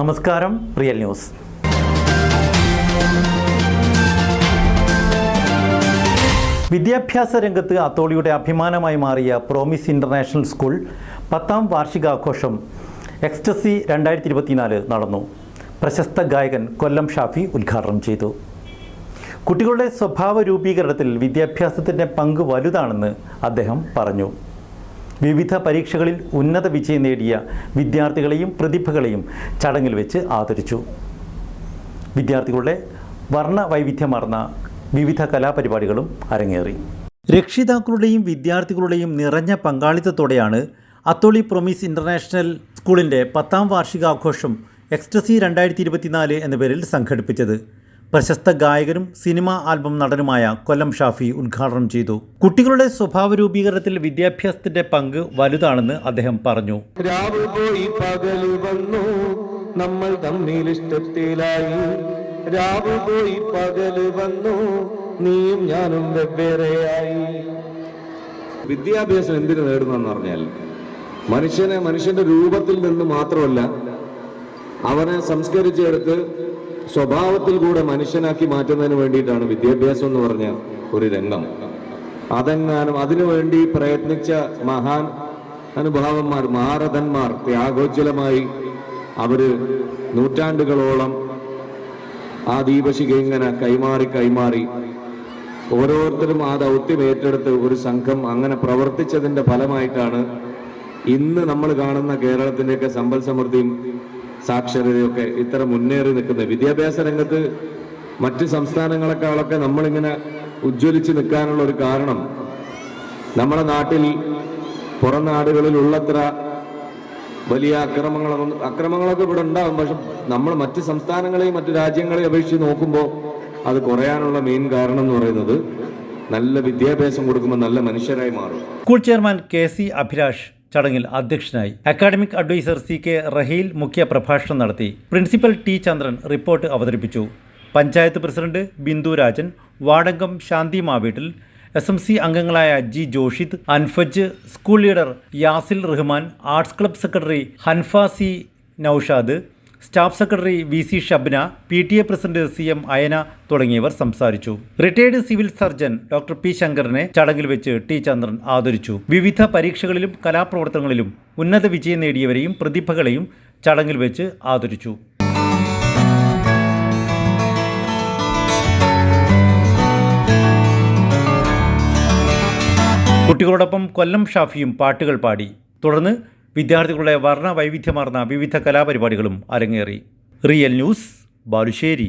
നമസ്കാരം real news. വിദ്യാഭ്യാസ രംഗത്ത് അത്തോളിയുടെ അഭിമാനമായി മാറിയ പ്രോമിസ് ഇന്റർനാഷണൽ സ്കൂൾ പത്താം വാർഷികാഘോഷം എക്സ്റ്റസി രണ്ടായിരത്തി ഇരുപത്തിനാല് നടന്നു. പ്രശസ്ത ഗായകൻ കൊല്ലം ഷാഫി ഉദ്ഘാടനം ചെയ്തു. കുട്ടികളുടെ സ്വഭാവ രൂപീകരണത്തിൽ വിദ്യാഭ്യാസത്തിന്റെ പങ്ക് വലുതാണെന്ന് അദ്ദേഹം പറഞ്ഞു. വിവിധ പരീക്ഷകളിൽ ഉന്നത വിജയം നേടിയ വിദ്യാർത്ഥികളെയും പ്രതിഭകളെയും ചടങ്ങിൽ വെച്ച് ആദരിച്ചു. വിദ്യാർത്ഥികളുടെ വർണ വൈവിധ്യമാർന്ന വിവിധ കലാപരിപാടികളും അരങ്ങേറി. രക്ഷിതാക്കളുടെയും വിദ്യാർത്ഥികളുടെയും നിറഞ്ഞ പങ്കാളിത്തത്തോടെയാണ് അത്തോളി പ്രൊമീസ് ഇന്റർനാഷണൽ സ്കൂളിന്റെ പത്താം വാർഷികാഘോഷം എക്സ്ട്രസി രണ്ടായിരത്തി ഇരുപത്തിനാല് എന്ന പേരിൽ സംഘടിപ്പിച്ചത്. പ്രശസ്ത ഗായകരും സിനിമാ ആൽബം നടനുമായ കൊല്ലം ഷാഫി ഉദ്ഘാടനം ചെയ്തു. കുട്ടികളുടെ സ്വഭാവ രൂപീകരണത്തിൽ വിദ്യാഭ്യാസത്തിന്റെ പങ്ക് വലുതാണെന്ന് അദ്ദേഹം പറഞ്ഞു. നമ്മൾ തമ്മിൽ ഇഷ്ടത്തിലായി. രാവ് പോയി പകൽ വന്നു നീയും ഞാനും വെവ്വേറെയായി. വിദ്യാഭ്യാസം എന്തിനു നേടുന്നെന്ന് പറഞ്ഞാൽ മനുഷ്യനെ മനുഷ്യന്റെ രൂപത്തിൽ നിന്ന് മാത്രമല്ല അവനെ സംസ്കരിച്ചെടുത്ത് സ്വഭാവത്തിൽ കൂടെ മനുഷ്യനാക്കി മാറ്റുന്നതിന് വേണ്ടിയിട്ടാണ് വിദ്യാഭ്യാസം എന്ന് പറഞ്ഞ ഒരു രംഗം. അതെങ്ങാനും അതിനുവേണ്ടി പ്രയത്നിച്ച മഹാൻ അനുഭാവന്മാർ മഹാരഥന്മാർ ത്യാഗോജ്വലമായി അവർ നൂറ്റാണ്ടുകളോളം ആ ദീപശിഖ ഇങ്ങനെ കൈമാറി കൈമാറി ഓരോരുത്തരും ആ ദൗത്യം ഏറ്റെടുത്ത് ഒരു സംഘം അങ്ങനെ പ്രവർത്തിച്ചതിന്റെ ഫലമായിട്ടാണ് ഇന്ന് നമ്മൾ കാണുന്ന കേരളത്തിന്റെയൊക്കെ സമ്പൽ സമൃദ്ധിയും സാക്ഷരതയൊക്കെ ഇത്ര മുന്നേറി നിൽക്കുന്നത്. വിദ്യാഭ്യാസ രംഗത്ത് മറ്റ് സംസ്ഥാനങ്ങളെക്കാളൊക്കെ നമ്മളിങ്ങനെ ഉജ്ജ്വലിച്ച് നിൽക്കാനുള്ള ഒരു കാരണം നമ്മുടെ നാട്ടിൽ പുറം നാടുകളിൽ ഉള്ളത്ര വലിയ അക്രമങ്ങളൊന്നും അക്രമങ്ങളൊക്കെ ഇവിടെ ഉണ്ടാകും പക്ഷെ നമ്മൾ മറ്റ് സംസ്ഥാനങ്ങളെയും മറ്റു രാജ്യങ്ങളെയും അപേക്ഷിച്ച് നോക്കുമ്പോൾ അത് കുറയാനുള്ള മെയിൻ കാരണം എന്ന് പറയുന്നത് നല്ല വിദ്യാഭ്യാസം കൊടുക്കുമ്പോൾ നല്ല മനുഷ്യരായി മാറും. School chairman K C Abhilash ചടങ്ങിൽ അധ്യക്ഷനായി. Academic adviser C K Raheel മുഖ്യ പ്രഭാഷണം നടത്തി. പ്രിൻസിപ്പൽ ടി ചന്ദ്രൻ റിപ്പോർട്ട് അവതരിപ്പിച്ചു. പഞ്ചായത്ത് പ്രസിഡന്റ് ബിന്ദു രാജൻ വാടങ്കം ശാന്തി മാവീട്ടിൽ എസ് എം സി അംഗങ്ങളായ G Joshid Anfaj school leader Yasil Rahman arts club secretary Hanfasi Noushad staff secretary V C Shabna P T A president C M Ayana തുടങ്ങിയവർ സംസാരിച്ചു. Retired civil surgeon doctor P ശങ്കറിനെ ചടങ്ങിൽ വെച്ച് T ചന്ദ്രൻ ആദരിച്ചു. വിവിധ പരീക്ഷകളിലും കലാപ്രവർത്തനങ്ങളിലും ഉന്നത വിജയം നേടിയവരെയും പ്രതിഭകളെയും ചടങ്ങിൽ വെച്ച് ആദരിച്ചു. കുട്ടികളോടൊപ്പം കൊല്ലം ഷാഫിയും പാട്ടുകൾ പാടി. തുടർന്ന് വിദ്യാർത്ഥികളുടെ വർണ വൈവിധ്യമാർന്ന വിവിധ കലാപരിപാടികളും അരങ്ങേറി. Real news Balussery.